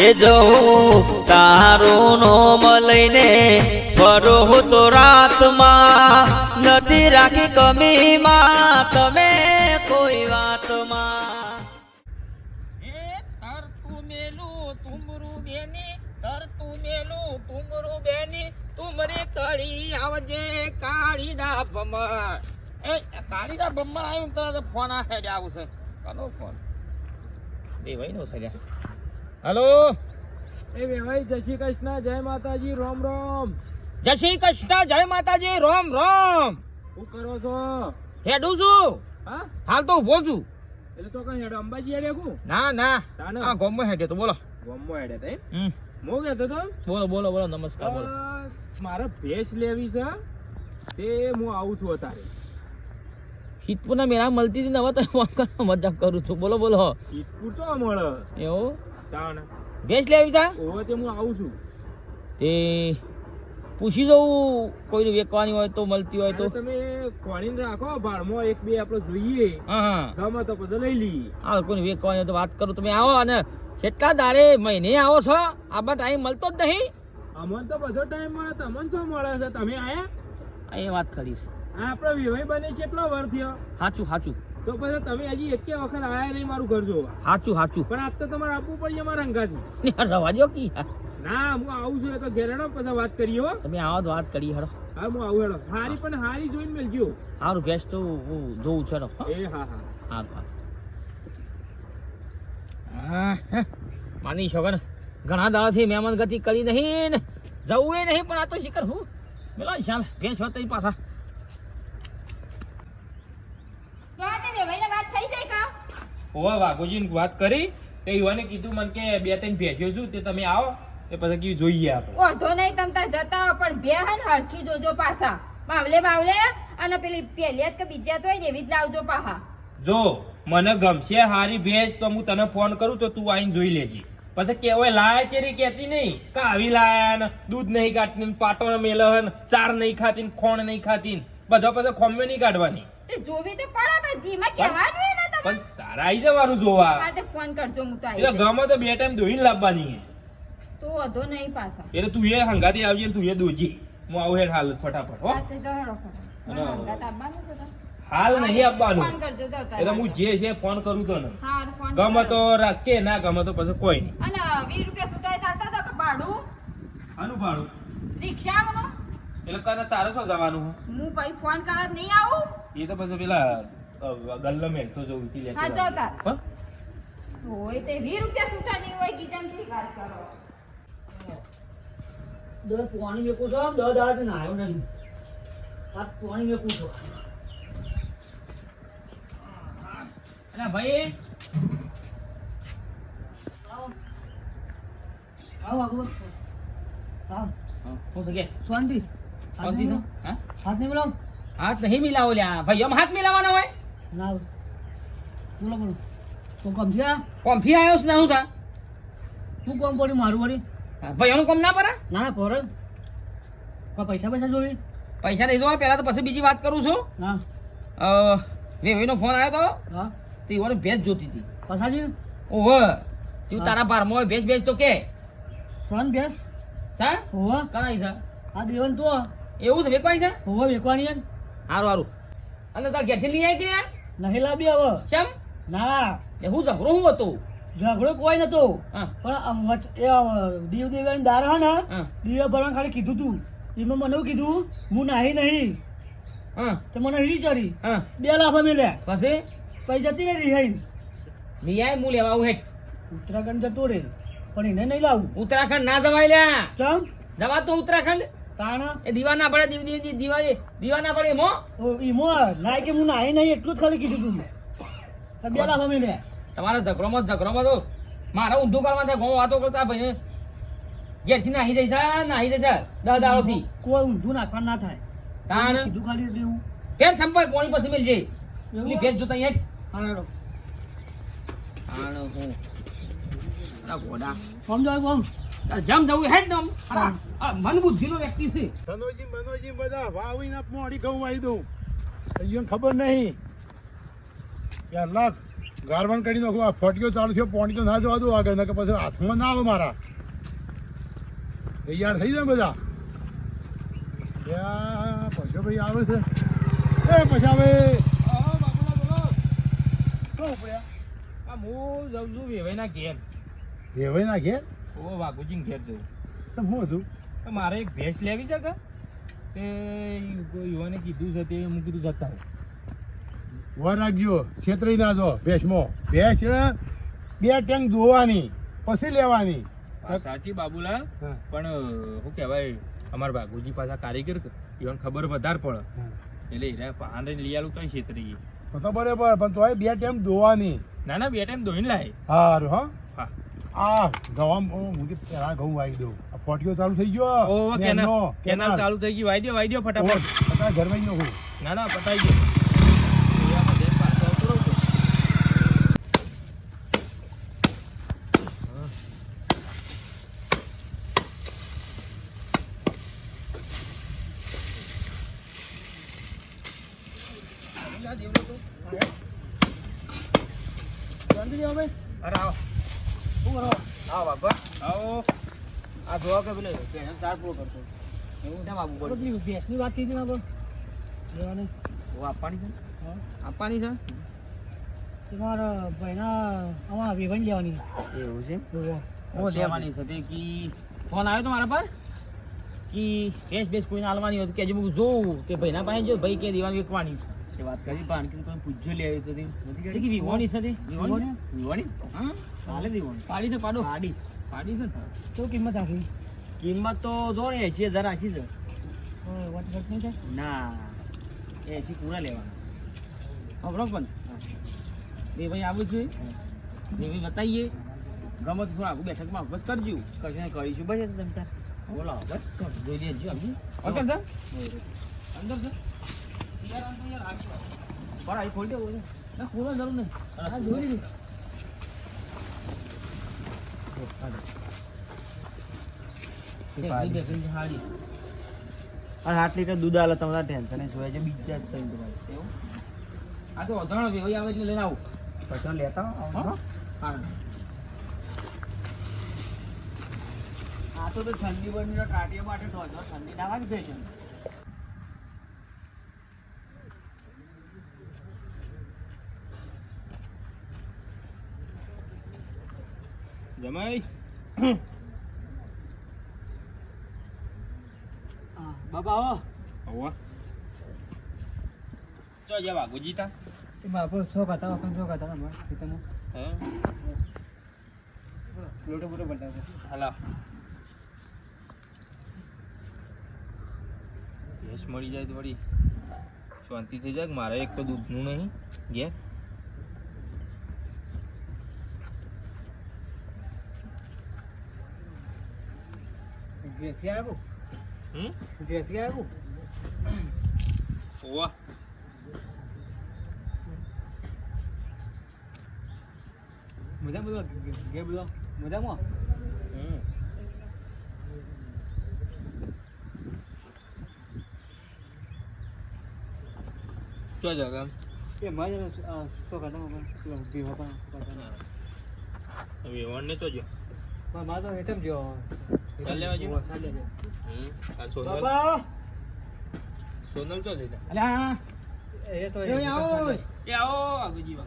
એ જવું તારું નોમ લઈને ફરું તો રાતમાં નથી રાખી કમીમાં તમે કોઈ વાતમાં. આવજે કાળીના ભમર. એ કાળીના ભમર આવ્યું તરત ફોન આ આવશે કનો ફોન? બે ભાઈ નો સજા હલો. એ વેવાઈ જય શ્રી કૃષ્ણ જય માતાજી રોમ રોમ. જય શ્રી કૃષ્ણ જય માતાજી રોમ રોમ. શું કરો છો? હેડું છું. હા? હાલ તો ઊભો છું. એટલે તો કઈ હેડો અંબાજી હેડે કુ ના ના. આ ગોમો હેડે તો બોલો. ગોમો હેડે તે હમ. મો કહેતો તો બોલો બોલો બોલો નમસ્કાર બોલો. મારે ભેસ લેવી છે. તે હું આવું છું અત્યારે. હિતપુરના મેળા મળતી હતી ને હવે તો મજાક કરું છું. બોલો બોલો. હિતપુર તો મળે. એવું? તાણ. ભેંસ લેવી તા? ઓવે તે હું આવું છું. તે પૂછી જવું કોઈને વેચવાની હોય તો મળતી હોય તો. તમે કોણીને રાખો ભાડમાં એક બે આપણે જોઈએ. હા હા. ગમે તો પછી લઈ લઈએ. હા કોઈને વેચવાની હોય તો વાત કરું. તમે આવો અને કેટલા દાડે મહિને આવો છો આમાં ટાઈમ મળતો જ નહીં. અમને તો બધો ટાઈમ મળે તમને શું મળે છે? તમે આયા? આ એ વાત કરીશ આ આપણો વિવાહ બને કેટલો વર થયો. સાચું સાચું તો પછી તમે હજી એક વખત આયા નહીં મારું ઘર જોવા. સાચું સાચું પણ આજ તો તમારે આપવું પડશે મારા અંગાથી રવા દો કી? ના હું આવું છું તો ઘેર હેડો પછી વાત કરીએ હો. તમે આવો તો વાત કરી હરો હા હું આવું હેડો. હારી પણ હારી જોઈને મેલજો સારું ભેસ તો હું જોઉં છે એ હા હા. હા માની શકો ને? ઘણા દાડાથી મહેમાન ગતિ કરી નહીં ને. જવું એ નહીં પણ આ તો શિખર હું. મેલો શાલ ભેંસ વાત પાછા. ઓવા વાઘોજી વાત કરી તે યુવાને કીધું મને કે બે ત્રણ ભેજ્યો છું તે તમે આવો એ પછી કીધું જોઈએ આપણે. વાંધો નહીં તમ તાર જતા હો, પણ બે હન હરખી જોજો પાછા. બાવલે બાવલે અને પેલી પહેલી કે બીજા તો હોય ને એવી જ લાવજો પાહા જો મને ગમશે હારી ભેજ તો હું તને ફોન કરું તો તું આઈને જોઈ લેજે. પછી કેવાય લાયા ચેરી કેતી નહીં. કે આવી લાયા ને દૂધ નહીં કાઢતી ને પાટો મેલહન ચાર નહીં ખાતી ખોણ નહીં ખાતી બધા પછી ખોમ્યો નહીં કાઢવાની. તે જોવી તો પડે તો ધીમા કહેવાનું ને તમે. પણ તારા આવી જવાનું જોવા. હા તે ફોન કરજો હું તો એટલે આવી ગમે તો બે ટાઈમ ધોઈને લાવવાની તો વાંધો નહીં પાછા. એટલે તું એ હંગાતી આવજે ને તું એ દોજી. હું આવું હેડ હાલ ફટાફટ હો. હા, તે જો હેડો ખરા. હા, હંગાત આવવાનું છે તો? હાલ નહીં આપવાનું. ફોન કરજો તો એટલે હું જે છે ફોન કરું તો ને હા, ફોન ગમે તો રાખે ના ગમે તો પછી કોઈ નહીં. અને વીસ રૂપિયા સુટાય ચાલતા તો કે ભાડું? આનું ભાડું? રિક્ષાનું એટલે કને તારે શું જવાનું હું પછી ફોન કરવા નહીં આવું? એ તો પછી પેલા ગલ્લો ગલ્લો મેલતો જો ઉતી લે હા. હં? હોય તે 20 રૂપિયા છૂટા નહીં હોય ગીજામથી વાત કરો? દસ પાણી મેકું છો દસ દાડા નાયો નહીં. આ પાણી મેકું છો. અલા ભાઈ. આવો. આવો આવો. શું શાંતિ. હા? હાથ નહીં બોલાવો હાથ નહીં મિલાવો લ્યા. ભાઈ આમ હાથ મિલાવવાનો હોય? ના બોલો બોલો. તો કોમ આ? કોમથી આવ્યો છે ને હું થા? તું કોમ પડી મારું વળી. ભાઈ એનું કોમ ના પડે ના ના પોરણ પૈસા પૈસા જોઈ પૈસા નહીં જોવા પેલા તો પછી બીજી વાત કરું છું. હા. વેવીનો ફોન આવ્યો તો? હા. તે ઓને ભેજ જોતી હતી. પછાજી? ઓહો તું તારા બારમાં ભેજ ભેજ તો કે. સોન ભેજ? સા? ઓહો. કણાઈ છે આ દેવન તો એવું છે વેકવાની છે? હોવા વેકવાની છે હારું હારું. અને તાર ઘેરથી લઈ આવી કે? નહીં લાવી હવે. કેમ? ના. એ હું ઝઘડો હું હતો? ઝઘડો કોઈ નતો. પણ એ દીવ દેવાની દાર હા ને દીવા ભરવાનું ખાલી કીધું તું. એમાં મને કીધું હું નાહી નહીં. હા. તો મને ચડી. હા. બે લાભ મેલ્યા પછી? પછી જતી રહી રિહાઈ આય હું લેવા આવું હેઠ. ઉત્તરાખંડ જતો રે પણ એને નહીં લાવું. ઉત્તરાખંડ ના જવાય લ્યા. ચમ? જવા તો ઉત્તરાખંડ. તાણ? એ દીવા ના પડે દિવાળી. દીવા ના પડે એમાં? ઈમો ના કે હું નાહી નહીં એટલું જ ખાલી કીધું તું બે લાખ મેલ્યા તમારા ઝઘડોમાં ઝઘડોમાં તો મારા ઊંધું કરવા થાય ગો વાતો કરતા ભાઈ. ઘેરથી નાહી જઈશ નાહી જઈશ દસ દાડોથી કોઈ ઊંધું નાખવા ના થાય. તાણ? કીધું ખાલી એટલે ફેર સંપર્ક પોણી પછી મિલજે? પેલી ભેંસ જોતા અહીંયા હા હેડો. હું. આ ઘોડા સમજાય કોમ જેમ જવું હેડ ને આમ. આ- નો મન વ્યક્તિ છે. ધનોજી મનોજી બધા વાવીને મોડી ઘઉં વાવી દઉં. અહીંયા ખબર નહીં. યાર લાખ ગારવણ કરી નાખું. આ ફટક્યો ચાલુ થયો પોણી તો ના જવા દો આગળ કે પછી હાથમાં ના આવે મારા. તૈયાર થઈ જાય બધા. પછો ભાઈ આવે છે. એ પછી આ હું જઉં છું વેવાઈના ઘેર. ભેવાઈ ના ઘેર ઓ વાઘુજી ઘેર જવું. તમ શું હતું? મારે એક ભેંસ લેવી છે કે? તે યુવાને કીધું છે તે હું કીધું જતા આવું. વર છેતરી ના જો ભેંસમાં. ભેંસ બે ટેંક ધોવાની પછી લેવાની. સાચી બાબુલા પણ શું કહેવાય અમારા બાગુજી પાછા કારીગર કે ઈવન ખબર વધારે પડે. એટલે એને પાન લઈ આલું કઈ છેતરી તો બરાબર પણ તોય બે ટાઈમ ધોવાની. ના ના બે ટાઈમ ધોઈને લાય. હારું હા. આ ગવામ તો પેલા ઘઉં વાઈ દઉં. આ ફોટીઓ ચાલુ થઈ ગયો. ઓ કેનાલ કેનાલ ચાલુ થઈ ગઈ વાઈ દો વાઈ દો ફટાફટ. ઘર વાવી નાખું ના ના પટાઈ ગયો એવામાં બેન પાછો આવતો રહું તો. અરે આવો શું કરો આવો બાપા આવો આ જોવા કે પેલે એવું આપવાની છે? આપવાની ફોન આવ્યો તો મારા પર? કે કેશ બેસ કોઈને હાલવાની હતી કે હજી હું જોઉં કે ભાઈના પાસે જો ભાઈ કે દેવાની વેકવાની છે. વાત કરી પણ કે કોઈ પૂછ્યો લે આવી નથી કરી? કાલે દીવાની પાડી છે પાડો. પાડી. પાડી છે? તો કિંમત આપી કિંમત તો જો. ને એસી હજાર રાખી છે? ના એસી પૂરા લેવાના. હબરો પણ બે ભાઈ આવું છે. બે ભાઈ બતાવીએ. ગમે તો થોડા બેઠકમાં બસ કરજો. કશું કરીશું. બસ તમે તાર બોલો બસ જોઈ દેજો અંદર છે? અંદર સર યાર અંદર યાર રાખજો. પણ ખોલી ના ખોલવા જરૂર નહીં. આ જોઈ લીધું. અને આઠ લીટર દૂધ આલે તમારા ટેન્શન જોયા છે બીજા જ સહી તમારે આ તો અધાણો વેવાઈ આવે એટલે લઈને આવું. પછી લેતા આવો, હા? હા? હા. આ તો તો ઠંડી બની ટાટીઓ માટે ઠંડી ના વાગી જાય છે. જમાઈ. બાબા આવો. આવો. ચો એ બાપુ વખત હા? લોટો બોટો હાલા. ભેંસ મળી જાય તો વળી શાંતિ થઈ જાય મારે એક તો દૂધનું નહીં ઘેર ડ્રેસી આવ્યું હમ ડ્રેસી આવ્યું ઓવા મજા બધો ગે બધો મજામાં હમ ચો જા ગામ એ મજા શો ખાતા અમારે ભીવા પણ ખાતા વેવણ ને તો જો પણ મારે તો હેઠમ જો ચાલ લેવા જેવું? ચાલ લેવા હમ આ સોનલ બાબા સોનલ. ચો જઈ અલ્યા એ તો એ આવો એ આવો આગુજી વા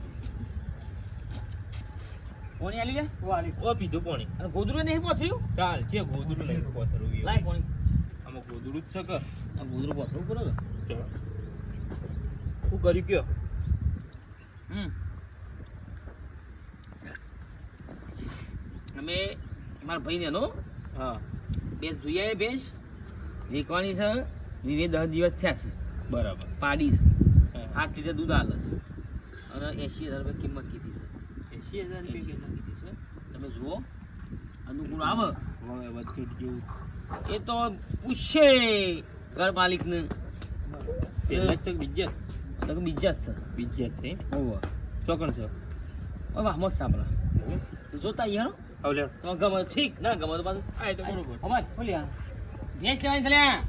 આલી લે? વાલી ઓ પીધું પોણી. અને ગોદરું નહીં પોથર્યું? ચાલ છે ગોદરું નહીં પોથરું લાય. પોણી. આમાં ગોદરું જ છે કે? આ ગોદરું પોથરું કરો શું કર્યું કયો? હમ. અમે મારા ભાઈ નો? હા. ભેંસ જોઈ આવે ભેંસ? વેકવાની છે વિવે દસ દિવસ થયા છે. બરાબર. પાડી છે આઠ લીટર દૂધ આલે છે. અને એસી હજાર રૂપિયા કિંમત કીધી છે. એસી હજાર રૂપિયા હજાર કીધી છે. તમે જુઓ. અનુકૂળ આવે. હવે વચ્ચે એ તો પૂછશે ઘર માલિકને. પેલા જ. બીજા જ છે. બીજા છે. ઓવા ચોકણ છે. વાહ મસ્ત સાંભળા. જોતા ઈ તો ગમે ઠીક ના ગમે તો પાછું આ તો બરોબર. અમાર બોલ્યા ભેંસ લેવાની થલ્યા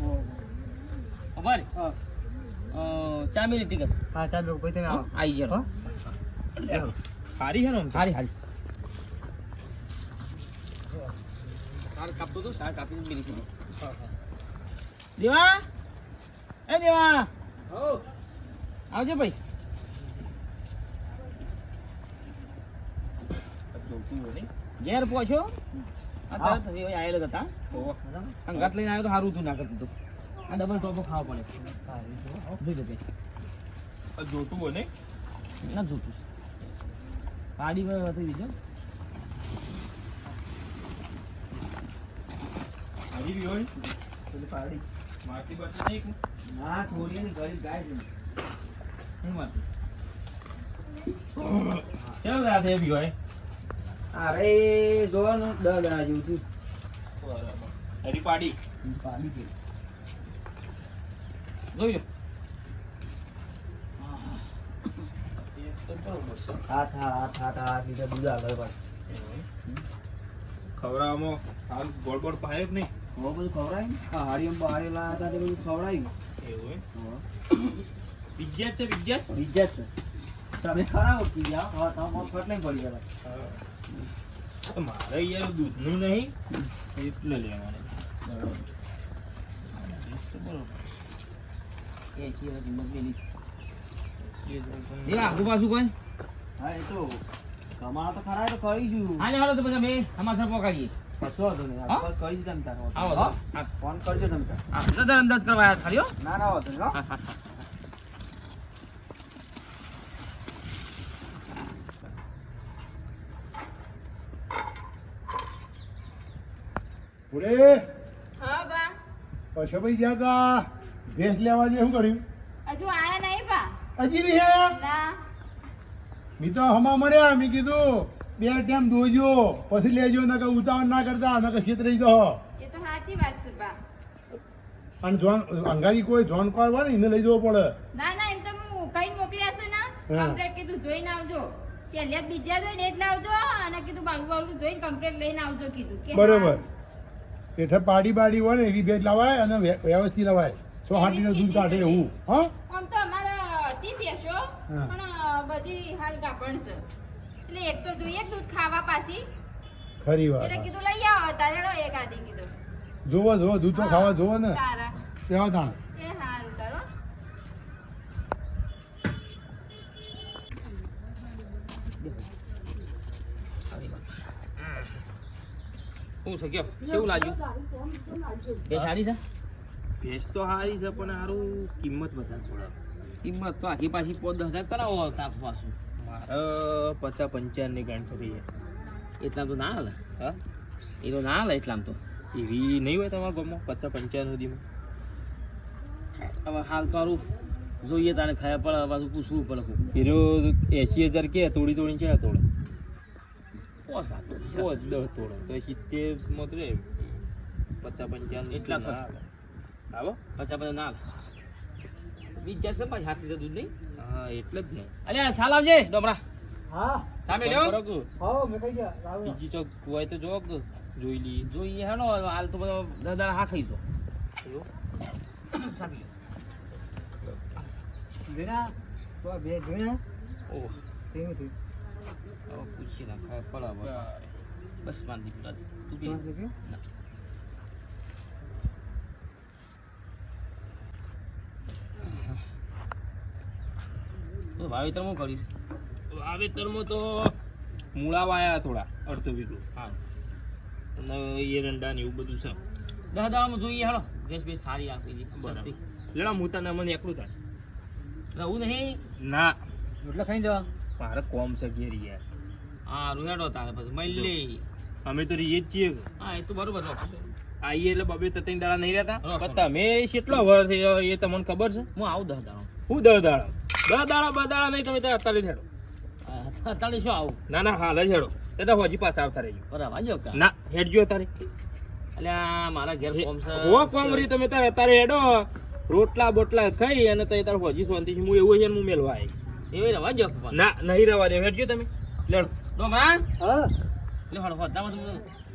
અમાર હા. ચા મિલી ટિકિટ. હા ચાલ ભાઈ તમે આવો. હો? જાઓ હારી છે ને? હારી હારી. સાર કાપતો તો સાર કાપી મિલી હતી દેવા? એ દેવા? આવજો ભાઈ. જોતું હોય નહીં? ઘેર પહોંચ્યો? તરત હવે હતા. અંગાત લઈને આવ્યો તો સારું હતું ના કરતું આ ડબલ ટોપો ખાવા પડે. જોઈ લે જોતું બોલે ના? જોતું. પાડી પર વધી દીધો. હારી બી હોય? પાડી. માટી બાટી નહીં? ના થોડી ગરીબ ગાય હું વાત કેવું રાતે બી હોય? અરે જોવાનું દસ દાડા જેવું બરાબર. હારી પાડી. પાડી કે જોઈ. હાથ હાથ હાથ હાથ લીધા દૂધ આગળ ખવડાવવામાં હાલ ગોળ ગોળ કે નહીં? હવે બધું ખવડાવ્યું આ બહાર લાયા હતા તે બધું ખવડાવ્યું એવું વિજ્ઞાન છે વિજ્ઞાન બીજા છે. તમે ખરા ઓળખી ગયા હવે તમે નહીં પડી ગયા મારે યાર દૂધનું નહીં એટલે લેવાનું. બરોબર. આગુ પાછું કોઈ? હા એ તો કમાવા તો ખરા તો કરીશું હાલે હાલો તો પછી અમે અમાસર પોકાડીએ ફોન કરજો તમે અંદાજ કરવા આવ્યા ખાલી ના ના વાંધો હા બા. પછો ભાઈ ગયા તા. ભેંસ લેવા જે શું કર્યું? હજુ આયા નહીં બા. હજી નહીં આયા? ના. મી તો હમા મર્યા. મી કીધું બે ટાઈમ દોજો પછી લેજો નકર ઉતાવળ ના કરતા નકર છેતરી દો એ તો સાચી વાત છે બા. અને જોન અંગાજી કોઈ જોન કોર હોય ને એને લઈ જવો પડે. ના ના એમ તો હું કઈ મોકલ્યા છે ને. કમ્પ્લેટ કીધું જોઈને આવજો. પહેલા બીજા જોઈને એ જ આવજો અને કીધું બાળું બાળું જોઈને કમ્પ્લેટ લઈને આવજો કીધું. બરોબર. એટલે પાડી બાડી હોય ને એવી ભેજ લવાય અને વ્યવસ્થિત લવાય. સો હાથ લીટર દૂધ કાઢે એવું. હા? આમ તો અમારા હતી હા. પણ બધી હાલ ગાભણ છે. એટલે એક તો જોઈએ દૂધ ખાવા પાછી. ખરી એટલે કીધું લઈ આવો તારે એક આદી કીધું. જોવો જોવો દૂધ તો ખાવા જોવો ને. સેવા કેવા તાણ શું છે કયો? કેવું લાગ્યું? સારી છે? ભેંસ તો સારી છે પણ સારું કિંમત વધારે પડે. કિંમત તો આખી પાછી પોત દસ હજાર કરાવો તાપ પાછું. મારે પચાસ પંચાવનની ગણતરી છે. એટલા તો ના હાલે? હા? એ તો ના હાલે એટલામ તો. એવી નહીં હોય તમારા ગામમાં પચાસ પંચાવન સુધીમાં? હવે હાલ તો હારું જોઈએ તારે ખાયા પડે પાછું પૂછવું પડે. એનો એસી હજાર કે તોડી તોડી છે તોડે. ઓછા તો પોચ દસ તોડે તો સિત્તેરમાં પચાસ પંચાવન એટલા આવે. આવો પચાસ ના બીજ જશે પાછી હાથ લીધા દૂધ નહીં હા એટલે જ નહીં અરે સાલ આવજે ડોમરા હા સામે લ્યો હા મેં કહી ગયા બીજી ચોક હોય તો જોવો કે જોઈ લઈએ જોઈએ હેડો હાલ તો બધો દાદા હા ખાઈ દો સામે લ્યો. જોયા તો બે જોયા ઓહ કેવું થયું હવે પૂછી ના ખાય બસ માંદી તું પી ના. તો વાવેતર હું કરીશ વાવેતરમાં તો મૂળા વાયા થોડા અડધો વીઘો હા અને એરંડા ને એવું બધું છે દાદામાં જોઈએ હાલો ગેસ બેસ સારી આપી સસ્તી જરા હું તને મને એકલું થાય રહું નહીં ના એટલે ખાઈ જવા મારે કોમ છે ઘેર યાર હા હેડો તારે પછી. મળી અમે તો રહીએ જ છીએ. હા એ તો બરોબર. આઈએ એટલે બબે તત્ણ દાડા નહીં રહેતા. પણ તમે કેટલો વર્ષ એ તમને ખબર છે? હું આવું દસ દાડો હું દર દાડા. દસ દાડા બ દાડા નહીં તમે તો અત્યારે હેડો. અત્યારે શું આવું? ના ના હાલ જ હેડો. તે તો હજી પાછા આવતા રહેજો. બરાબર આવજો ના હેડજો અત્યારે અલ્યા મારા ઘેર કોમ છે. હો કોમ રહી તમે તારે અત્યારે હેડો. રોટલા બોટલા ખાઈ અને તઈ તાર હજી શાંતિ છે હું એવું છે હું મેલવા આવી. એવી રવા જો ના નહીં રવા દે. હેડજો તમે. લેડો ડોમરા હા. લે હળો હોદામાં તમે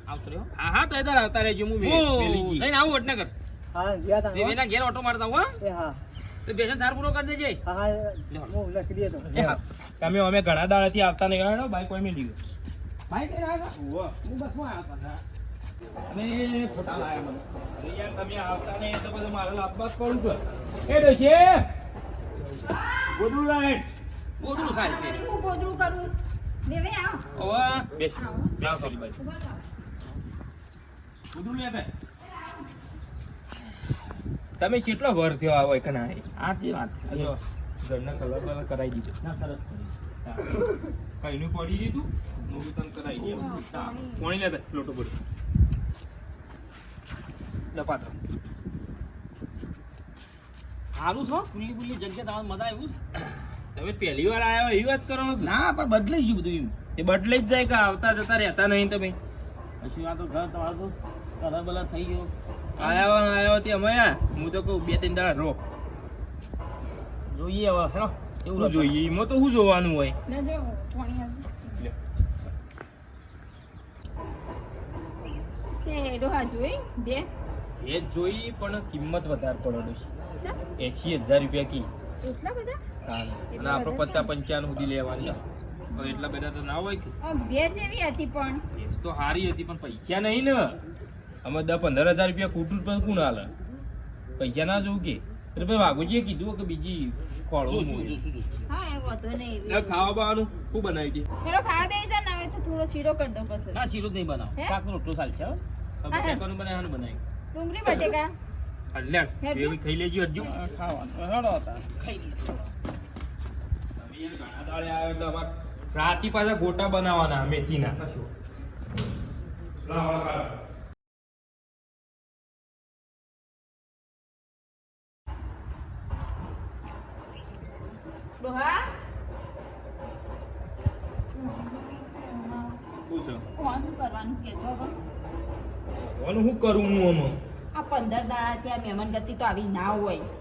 આવતો રહ્યો હા. હા તઈ તાર આવતા રહેજો હું મેલી જઈને આવું વડનગર. હા ગયા તા વેવેના ઘેર ઓટો મારતા હો. એ હા. તો બેસન સાર પૂરો કરી દેજે. હા હા હું લખી દે તો. એ હા તમે અમે ઘણા દાડાથી આવતા નહીં બાઈક કોઈ કઈ આવ્યા? હું બસમાં આવ્યો હતા. અને ફોટા લાયા મને. અરે યાર તમે આવતા નહીં તો બધું મારે લાભમાં કોણ પડું છું. એ ડોશી ગોદડું લાઈટ ગોદડું થાય છે. હું ગોદરું કરું? બેવે આવ. હવે બેસ. જાઓ સોરી બાઈ ગોદડું લે તે. તમે કેટલો વર થયો આવો એક ના આ જે વાત છે. જો. ઘરના કલર કલર કરાવી દીધો. ના સરસ કરી કઈનું પડી દીધું બી કરાવી દઉં. કોણી લેતા લોટો પડ્યો. લપાત્ર પાત્ર. સારું છો? ખુલ્લી ખુલ્લી જગ્યા તમારે મજા આવ્યું તમે પહેલી વાર આવ્યા એવી વાત કરો ના પણ બદલાઈ ગયું બધું એ બદલાઈ જ જાય કે આવતા જતા રહેતા નહીં તમે? પછી આ તો ઘર તમારું તો કલર બલર થઈ ગયો. આવ્યા હોય તે અમે આ. હું તો કહું બે ત્રણ દાડા રો જોઈએ હવે હેલો એવું જોઈએ એમાં તો શું જોવાનું હોય? બે. એ જોઈ પણ કિંમત વધારે પડે છે. એસી હજાર રૂપિયા કી. એટલા બધા? અને આપણે પચાસ પંચાવન સુધી લેવાની. હવે એટલા બધા તો ના હોય કે? બે જેવી હતી પણ. ભેંસ તો સારી હતી પણ પૈસા નહીં ને. અમે દસ પંદર હજાર રૂપિયા કુટુંબ પર કોણ હાલે? પૈસા ના જોવું કે? એટલે ભાઈ વાઘુજીએ કીધું કે બીજી ખોળો ખાવા બાવાનું શું બનાવી દે? પેલો ખાવા બે જા ના તો થોડો શીરો કરી દો પછી. ના શીરો નહીં બનાવો. શાક રોટલો ચાલશે હો. તમે ટેકાનું બનાવવાનું બનાવી. ડુંગળી બટેકા. હેડજો. એવી ખાઈ લેજો આ ખાવાનું. હેડો હતા ખાઈ લઈએ તમે યાર ઘણા દાડે આવ્યો એટલે અમારે રાતી પાછા ગોટા બનાવવાના મેથીના. હું કરું હું આમાં? આ પંદર દાડા ત્યાં મહેમાન ગતિ તો આવી ના હોય.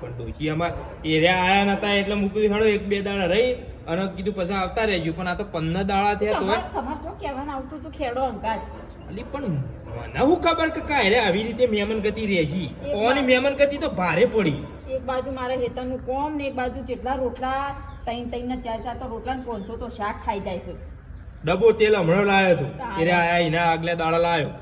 પણ ડોશી આમાં એરિયા આયા નતા એટલે મૂકી હેડો એક બે દાડા રહી અને કીધું પછી આવતા રહેજો. પણ આ તો પંદર દાડા થયા તો તમારે તમારે શું કહેવાનું? આવતું તું ખેડો અંગાત. અલી પણ મને હું ખબર કે કાંઈ? આવી રીતે મહેમાન ગતિ રહેશી એક ઓની મહેમાન ગતિ તો ભારે પડી. એક બાજુ મારા હેતરનું કોમ ને એક બાજુ જેટલા રોટલા ત્રણ તૈન ને ચાર ચાર તો રોટલા ને પોનસો તો શાક ખાઈ જાય છે. ડબો તેલ હમણાં લાવ્યો હતો તારે. આયા એના આગલા દાડા લાવ્યો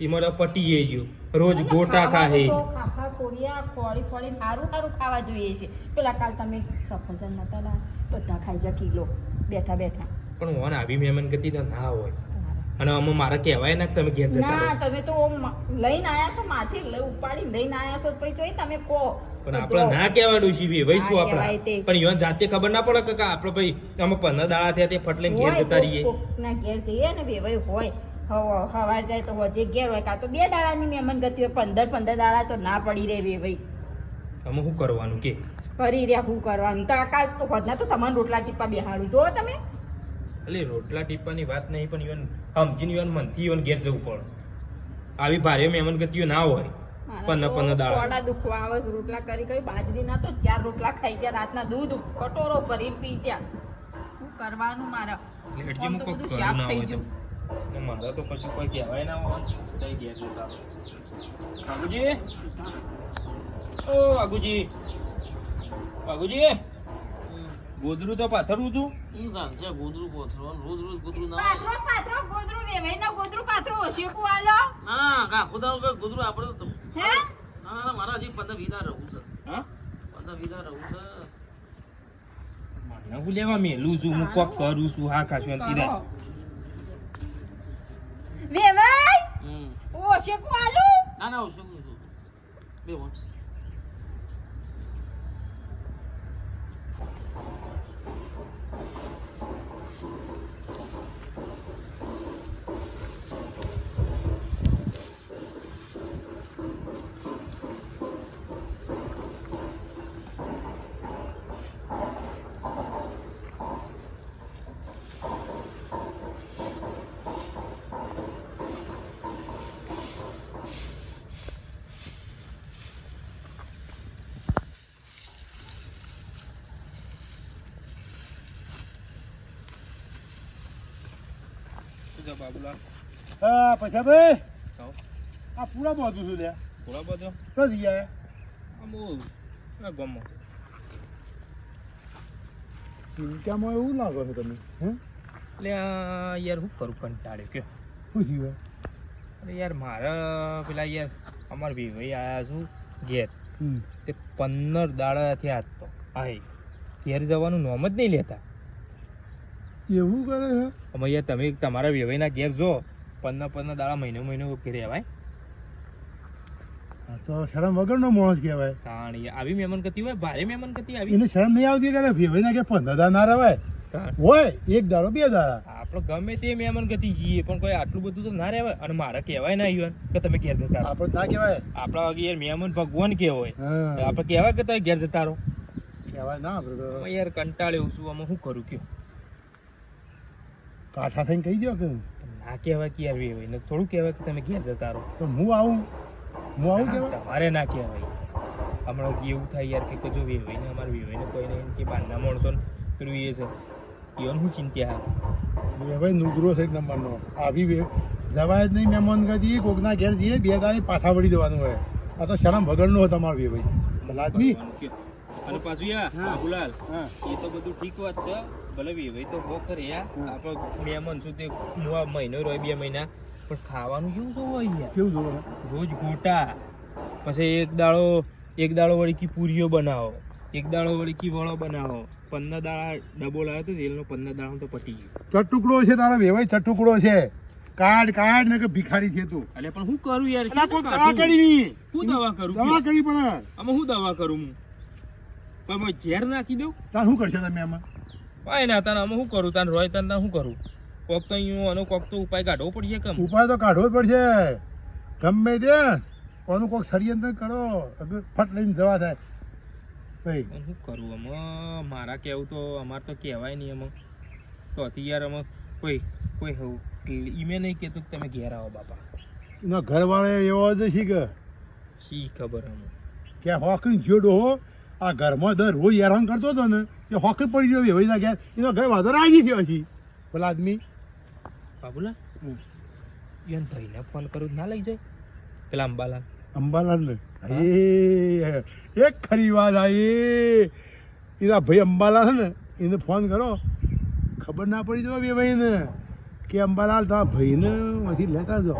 એમાં પટી ગયો. રોજ ગોટા ખાહે. ખાખા કોરિયા ખોળી ખોળી સારું સારું ખાવા જોઈએ છે. પેલા કાલ તમે સફરજન નતા બધા ખાઈ જા કિલો. બેઠા બેઠા. પણ ઓન આવી મહેમાન ગતિ તો ના હોય. અને અમે મારા કહેવાય ના તમે ઘેર જતા ના તમે તો ઓમ લઈને આયા છો માથે લઈ ઉપાડીને લઈને આયા છો પછી જોઈ તમે કહો. પણ આપણે ના કહેવાય છે ભાઈ ભાઈ શું આપણા. પણ ઈવન જાતે ખબર ના પડે કે આપણે ભાઈ અમે પંદર દાડા થયા તે ફટલે ઘેર જતા રહીએ. ના ઘેર જઈએ ને વેવાઈ હોય. હવ- હવાર જાય તો હોજે ઘેર હોય કાં તો બે દાડાની મહેમાન ગતિ હોય પંદર પંદર દાડા તો ના પડી રહે ભાઈ. તમે શું કરવાનું કે? ફરી રહ્યા શું કરવાનું? તો કાલ તો હોજના તો તમારે રોટલા ટીપા બેહાડું. જો તમે. એટલે રોટલા ટીપાની વાત નહીં પણ ઈવન સમજીને ઈવન મનથી ઈવન ઘેર જવું પડે. આવી ભારે મહેમાન ગતિઓ ના હોય. પંદર પંદર દાડા. કોડા દુખવા આવે છે રોટલા કરી કરી બાજરીના તો ચાર રોટલા ખાઈ ગયા રાતના દૂધ કટોરો ભરી પી ગયા શું કરવાનું મારા? એટલે હું કોક બધું ના થઈ ગયું. ને મારે તો કશું કોઈ કહેવાય ના હોય. તઈ ઘેર જતા બાબુજી? ઓ બાબુજી. બાબુજી? ગોદરું તો પાથરવું છું. ઈ ગોદરું રોજ રોજ ગોદરું ના પાથરો પાથરો ગોદરું વેવાઈ ના ગોદરું પાથરો ઓશેકું આલો. ના કા ખુદા વગર ગોદરું આપણે તો હે? ના ના મારા હજી પંદર રહું છે. હા? પંદર વીઘા રહું છે. મને હું લેવા મેલું છું. હું કોક કરું છું. હા ખાશું એમ કરો. તીરા વેવાઈ હમ ઓશેકું આલુ? ના ના ઓછું ઓછું બે વંશ બાબુલા. હા પૈસા ભાઈ? આ પૂરા બાજુ છું લ્યા. પૂરા બાજુ? કસ ગયા આમ ના એવું લાગો છો તમે હે? એટલે યાર હું કરું કંટાળ્યો કે શું થયું અરે યાર મારા પેલા યાર અમાર ભાઈ આવ્યા છું ઘેર. તે પંદર દાડાથી હાથ તો. આય ઘેર જવાનું નોમ જ નહીં લેતા. એવું કરે છે? અમે યાર તમે તમારા વ્યવહારના ઘેર જો પંદર પંદર દાડા મહિનો મહિનો રહેવાય. તો શરમ વગરનો માણસ કહેવાય. તાણ આવી મહેમાન ગતિ હોય ભારે મહેમાન ગતિ આવી. એને શરમ નહીં આવતી કે ભેવાઈ કે પંદર દાડા ના રહેવાય? હોય એક દાડો બે દાડા. આપણે ગમે તે મહેમાન કરતી જઈએ પણ કોઈ આટલું બધું તો ના રહેવાય. અને મારે કહેવાય ના આવ્યું કે તમે ઘેર જતા આપણે ના કહેવાય. આપણા વાગે યાર મહેમાન ભગવાન કહેવાય. આપણે કહેવાય કે તમે ઘેર જતા રહો? કહેવાય ના આપણે યાર કંટાળ્યો છું અમે શું કરું કયો? કાઠા થઈને કહી દો કે ના કહેવાય કે યાર ભાઈ ને થોડું કહેવાય કે તમે ઘેર જતા રહો. તો હું આવું? હું આવું ના, કહેવાય? તમારે ના કહેવાય. હમણાં એવું થાય યાર કે જો વેવાઈને અમારે વેવાઈને કોઈ નહીં કે બહારના માણસો પેલું એ છે. એવાનું શું ચિંતા વેવાઈ નુગરો છે નંબરનો. આવી વે જવાય જ નહીં મહેમાન ગતિ કોકના ઘેર જઈએ બે દાડે પાછા વળી જવાનું હોય. આ તો શરમ વગરનો હોય તમારો વેવાઈ લાજમી. અને પાછું હા. બાબુલાલ હા. એ તો બધું ઠીક વાત છે. ભલે વેવાઈ તો હો. યાર આપણો મહેમાન તે હું આ મહિનો રહ્યો બે મહિના. પણ ખાવાનું કેવું જોવું હોય કેવું જોવું? રોજ ગોટા પછી એક દાડો એક દાડો વળી કી પૂરીઓ બનાવો એક દાડો વળી કી વળો બનાવો. પંદર દાડા ડબો લાવ્યો તો તેલનો પંદર દાડો તો પટી ગયો. ચટુકડો છે તારા વેવાય ચટુકડો છે. કાઢ કાઢ ને કે ભિખારી છે તું. એટલે પણ હું કરું યાર? દવા કરી હું દવા કરું? દવા કરી પણ. આમાં હું દવા કરું હું? પણ ઝેર નાખી દઉં? તાર શું કરશો તમે આમાં? કઈ ના તને આમાં શું કરું? તને રોય તને શું કરું? કોક તો અહીંયા આનો કોક તો ઉપાય કાઢવો પડશે કેમ? ઉપાય તો કાઢવો પડશે. ગમે તે કોનું કોક ષડયંત્ર કરો ફટ લઈને જવા થાય. ભાઈ. શું કરું અમે મારા કહેવું તો અમારે તો કહેવાય નહીં અમે તો અતિ યાર અમે કોઈ કોઈ ઈ ઈમે નહીં કહેતું કે તમે ઘેર આવો બાપા. એના ઘરવાળો એવો જ છે કે? શી ખબર અમે કે હોકિંગ જોડો ડોહો આ ઘરમાં દર રોજ હેરાન કરતો હતો ને એ હોક પડી ગયો વેવાઈના ઘેર એનો ઘર વાંધો રાજી થયો છે પેલા આદમી. બાબુલા યન ભાઈને ફોન કરું તો ના લઈ જાય? પેલા અંબાલાલ. અંબાલાલ ને? એ એક ખરી વાત આઈ એના ભાઈ અંબાલાલ છે ને એને ફોન કરો. ખબર ના પડી જવા બે ભાઈને કે અંબાલાલ તા ભાઈને અહીંથી લેતા જો?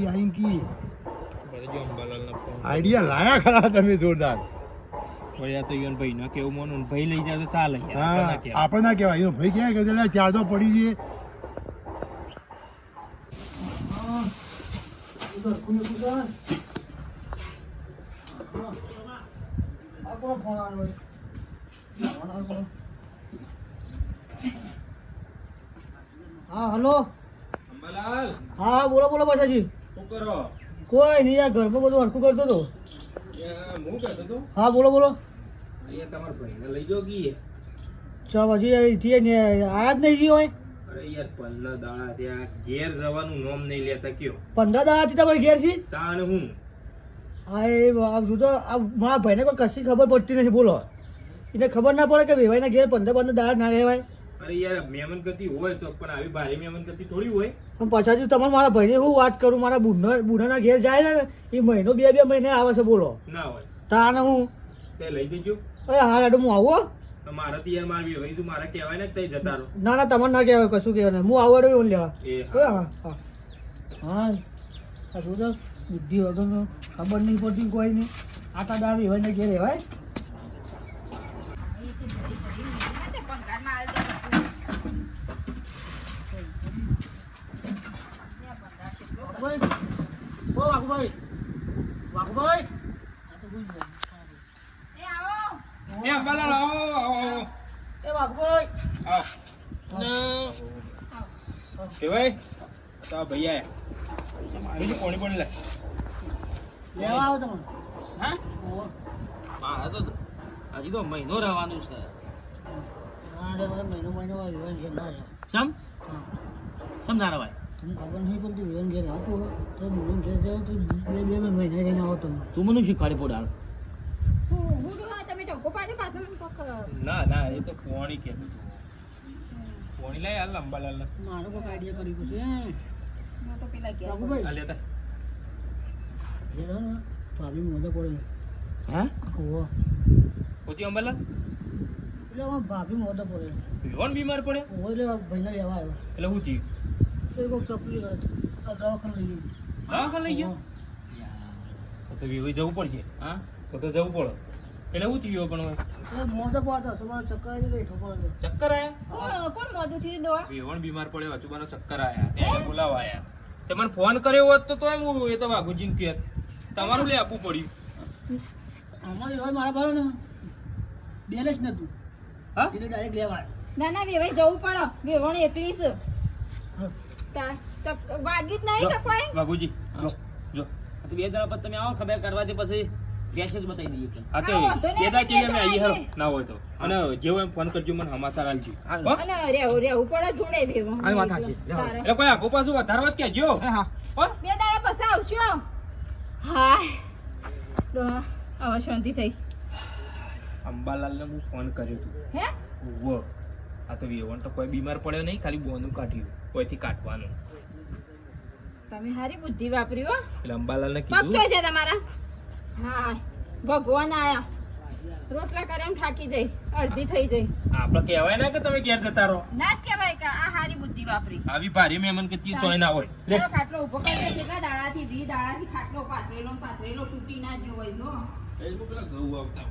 એ આઈને કી. આઈડિયા લાયા ખરા તમે જોરદાર. વળી તો ઈવન ભાઈ ના કેવું મોનું? ભાઈ લઈ જાય તો ચાલે. હા આપણે ના કહેવાય. આપણે ના કહેવાય. એનો ભાઈ ક્યાં કે લે પડી જઈએ હા હલો. હા બોલો બોલો પાછાજી. શું કરો? કોઈ નહીં આ ઘરમાં બધું હરખું કરતો હતો. હું હા બોલો બોલો. અહીંયા તમારા ભાઈને લઈ જાઓ હજી અહીંથી ને આયા જ નહીં ગયો હોય? અરે યાર પંદર દાડા ત્યાં ઘેર જવાનું નામ નહીં લેતા કયો? પંદર દાડાથી તમારે ઘેર છે તાણ હું. હા એ આ તું આ મારા ભાઈને કોઈ કશી ખબર પડતી નથી બોલો. એને ખબર ના પડે કે વેવાઈના ઘેર પંદર પંદર દાડા ના રહેવાય. અરે યાર મહેમાન ગતિ હોય તો પણ આવી ભારે મહેમાન ગતિ થોડી હોય. પણ પછી તમારે મારા ભાઈને હું વાત કરું મારા બુઢા બુઢાના ઘેર જાય ને એ મહિનો બે બે મહિને આવે છે બોલો. ના હોય. તાને હું તે લઈ જજો. અરે હા લાડુ હું આવું મારા યાર મારા મારા કહેવાય ને તઈ જતા રહો. ના ના તમારે ના કહેવાય કશું કહેવાય હું આવું એવું લેવા. એ હા. હા હા. આ શું બુદ્ધિ વગરનો ખબર નહીં પડતી કોઈ નહીં આટા દાવી હોય ને ઘેર રહેવાય વાઘુભાઈ ઓ વાઘુભાઈ વાઘુભાઈ એ આવો એ અંબાલાલ આવો આવો આવો એ વાઘુભાઈ આવો કે ભાઈ તો આ ભાઈ આયા બીજું કોણી પણ લે લેવા આવો તમે હા ઓહો. મારે તો હજી તો મહિનો રહેવાનું છે. ભાઈ મહિનો મહિનો વાર વિવાન ના ના ખબર નહીં પડતી વિવાન ઘેર આવતો તો વિવાન ઘેર જાઓ તો બે બે બે મહિના રહીને આવો તમે તું મને શીખવાડી પોડાળ હું હું તમે ટોકો પાડે પાછો એમ કોક ના ના એ તો કોણી હતું કોણી લઈ હાલ અંબાલાલ મારો કોઈક આઈડિયા કરી પૂછે મોટો પેલા ઘેર વાઘુભાઈ આ લેતા. ઘેર હે ને ભાભી મોઢે પડે. હે? ઓહો. પોતી અંબાલાલ? એટલે ભાભી મોઢો પડે. વિવાન બીમાર પડે. એટલે ભાઈને લેવા આવ્યો. એટલે હું થયું? તો દવાખાને લઈ દવાખાને લઈ ગયો? તો જવું પડશે. હા? તો તો જવું પડે. એટલે શું થયું પણ હવે? પાતો મોઢો ચક્કર આવી ગઈ ઠોકર ચક્કર આયા? કોણ મોઢું થયું દોવા વેવણ બીમાર પડ્યો અચુબાનો ચક્કર આયા. તેને બોલાવા આયા તે મને ફોન કર્યો હોત તો એમ હું એ તો વાઘુજીને કહેત. તમારું લે આપવું પડ્યું. આમાં એવા મારા બારો ને બેલેન્સ નતું. હા? એટલે ડાયરેક્ટ લેવા ના ના વેવાઈ જવું પડે. વેવણ એકલી છે. વાગી જ નહીં કે કોઈ વાઘુજી જો જો. બે જણા પછી તમે આવો ખબર કરવા પછી ગેસ જ બતાવી દઈએ આ તો હા, વાંધો નહીં, કેદા ચીલે મેં કહેતા આવી ના હોય તો. અને જેવો એમ ફોન કરજો મને સમાચાર આલજો અને રહેવું રહેવું પડે જોડે વેવણ આ વાત સાચી. એટલે કોઈ આગો પાછું વધારવા જ. કહેજો હા. બે દાડા પછી આવશો? હાય. તો હવે શાંતિ થઈ. અંબાલાલને હું ફોન કર્યો હતો. હે. આ તો વેવણ તો કોઈ બીમાર પડ્યો નહીં ખાલી બોનું કાઢ્યું કોઈથી કાઢવાનું. તમે હારી બુદ્ધિ વાપરી હો. લંબાલાલ ને કીધું. છે તમારા. હા ભગવાન આયા. રોટલા કરે એમ થાકી જાય અડધી થઈ જાય આપણે કહેવાય ના કે તમે ઘેર જતા રહો. ના જ કહેવાય કે આ હારી બુદ્ધિ વાપરી. આવી ભારી મહેમાન કે તી સોય ના હોય. લે. ખાટલો ઊભો કરી દે કેટલા દાડાથી વી દાડાથી ખાટલો પાથરેલો પાથરેલો તૂટી ના જેવો હોય જો પેલા ઘઉં આવતા